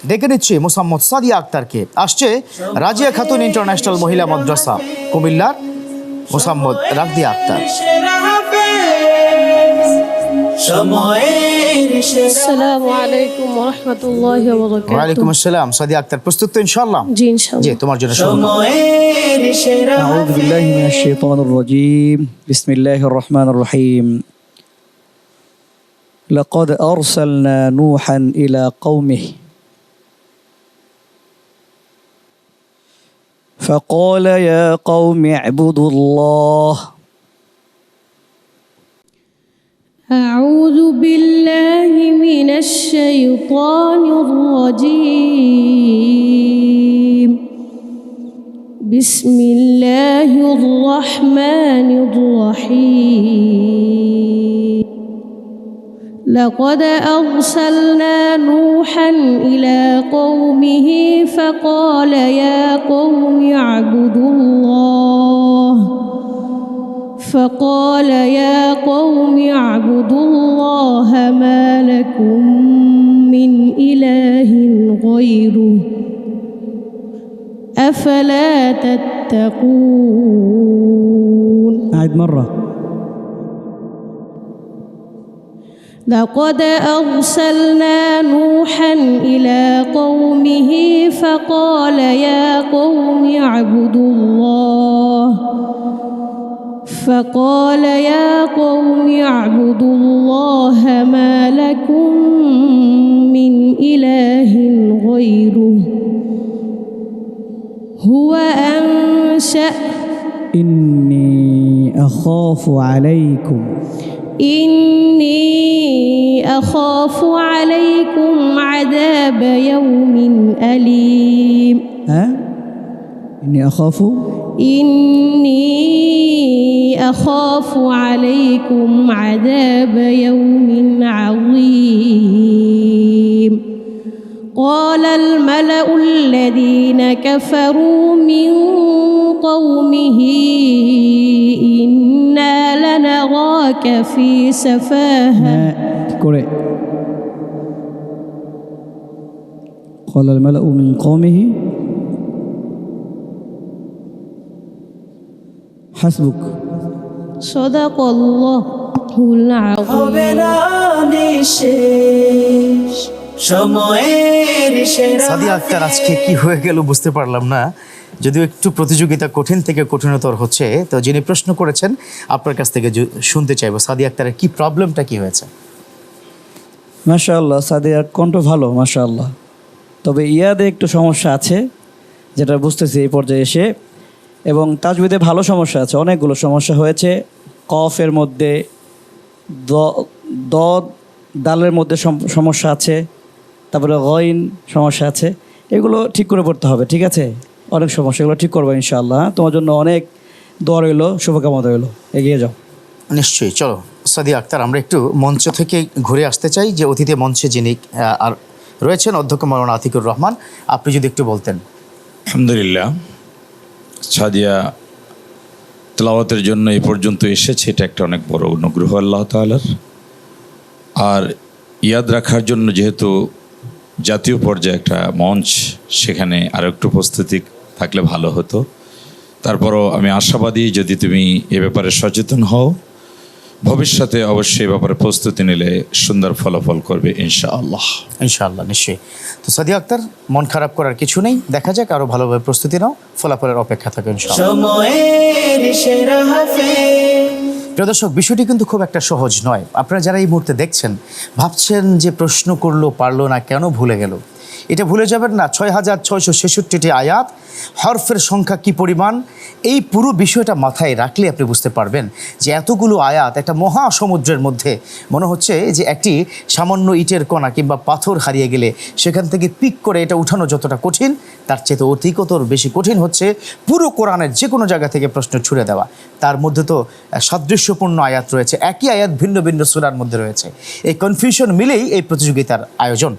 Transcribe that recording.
ডেকে নিচ্ছি মোসাম্মদ সাদিয়া আক্তারকে আসছে রাজিয়া খাতুন ইন্টারন্যাশনাল মহিলা মাদ্রাসা কুমিল্লার মোসাম্মদ রাগদিয়া আক্তার সময়ের সেরা السلام عليكم ورحمة الله وبركاته ওয়ালাইকুম আসসালাম সাদিয়া আক্তার প্রস্তুত তো ইনশাল্লাহ জি ইনশাআল্লাহ জি তোমার জন্য শুরু করো। সময়ের সেরা أعوذ بالله من الشيطان الرجيم بسم الله الرحمن الرحيم لقد أرسلنا نوحا إلى قومه فقال يا قوم اعبدوا الله. أعوذ بالله من الشيطان الرجيم. بسم الله الرحمن الرحيم. لقد أرسلنا نوحا إلى قومه فقال يا قوم اعبدوا الله. فقال يا قوم اعبدوا الله ما لكم من إله غيره. أفلا تتقون؟ أعد مرة. لقد أرسلنا نوحا إلى قومه فقال يا قوم اعبدوا الله. فقال يا قوم اعبدوا الله ما لكم من إله غيره. هو أنشأ. إني أخاف عليكم. إني أخاف عليكم عذاب يوم أليم. ها؟ إني أخاف؟ إني أخاف عليكم عذاب يوم عظيم. قال الملأ الذين كفروا من قومه إنا لنراك في سفاهة. করে। কলাল মেলা উমিন কমিহি হাসবুক হবে না আজকে কি হয়ে গেল বুঝতে পারলাম না। যদিও একটু প্রতিযোগিতা কঠিন থেকে কঠিনতর হচ্ছে তো যিনি প্রশ্ন করেছেন আপনার কাছ থেকে শুনতে চাইব। সাদি আক্তারের কি প্রবলেমটা কি হয়েছে? মাশাআল্লাহ, সাদিয়ার কণ্ঠ ভালো, মাশাআল্লাহ। তবে ইয়াদে একটু সমস্যা আছে, যেটা বুঝতেছি এই পর্যায়ে এসে। এবং তাজবিদে ভালো সমস্যা আছে, অনেকগুলো সমস্যা হয়েছে। কফের মধ্যে, দ দালের মধ্যে সম- সমস্যা আছে। তারপরে গইন সমস্যা আছে। এগুলো ঠিক করে পড়তে হবে, ঠিক আছে? অনেক সমস্যা, এগুলো ঠিক করব ইনশাআল্লাহ। হ্যাঁ? তোমার জন্য অনেক দোয়া রইল, শুভকামনা রইল। এগিয়ে যাও। নিশ্চয়ই, চলো। সাদিয়া আক্তার, আমরা একটু মঞ্চ থেকে ঘুরে আসতে চাই যে অতিথি মঞ্চে যিনি আর রয়েছেন অধ্যক্ষ মৌলানা আতিকুর রহমান, আপনি যদি একটু বলতেন। আলহামদুলিল্লাহ। সাদিয়া তেলাওয়াতের জন্য এ পর্যন্ত এসেছে, এটা একটা অনেক বড় অনুগ্রহ আল্লাহ তালার আর ইয়াদ রাখার জন্য যেহেতু জাতীয় পর্যায়ে একটা মঞ্চ, সেখানে আরও একটু প্রস্তুতি থাকলে ভালো হতো। তারপরও আমি আশাবাদী যদি তুমি এ ব্যাপারে সচেতন হও ভবিষ্যতে অবশ্যই ব্যাপারে প্রস্তুতি নিলে সুন্দর ফলাফল করবে ইনশাআল্লাহ। ইনশাআল্লাহ নিশ্চয়ই। তো সাদিয়া আক্তার মন খারাপ করার কিছু নেই। দেখা যাক আরও ভালোভাবে প্রস্তুতি নাও। ফলাফলের অপেক্ষা থাকে প্রিয় দর্শক বিষয়টি কিন্তু খুব একটা সহজ নয়। আপনারা যারা এই মুহূর্তে দেখছেন ভাবছেন যে প্রশ্ন করল পারল না কেন ভুলে গেল? এটা ভুলে যাবেন না ছয় হাজার ছয়শো ছেষট্টিটি আয়াত, হরফের সংখ্যা কি পরিমাণ? এই পুরো বিষয়টা মাথায় রাখলে আপনি বুঝতে পারবেন যে এতগুলো আয়াত একটা মহা সমুদ্রের মধ্যে, মনে হচ্ছে যে একটি সামান্য ইটের কণা কিংবা পাথর হারিয়ে গেলে সেখান থেকে পিক করে এটা উঠানো যতটা কঠিন, তার চেয়ে তো অধিকতর বেশি কঠিন হচ্ছে পুরো কোরআনের যে কোনো জায়গা থেকে প্রশ্ন ছুড়ে দেওয়া। তার মধ্যে তো সাদৃশ্যপূর্ণ আয়াত রয়েছে, একই আয়াত ভিন্ন ভিন্ন সুরার মধ্যে রয়েছে। এই কনফিউশন মিলেই এই প্রতিযোগিতার আয়োজন।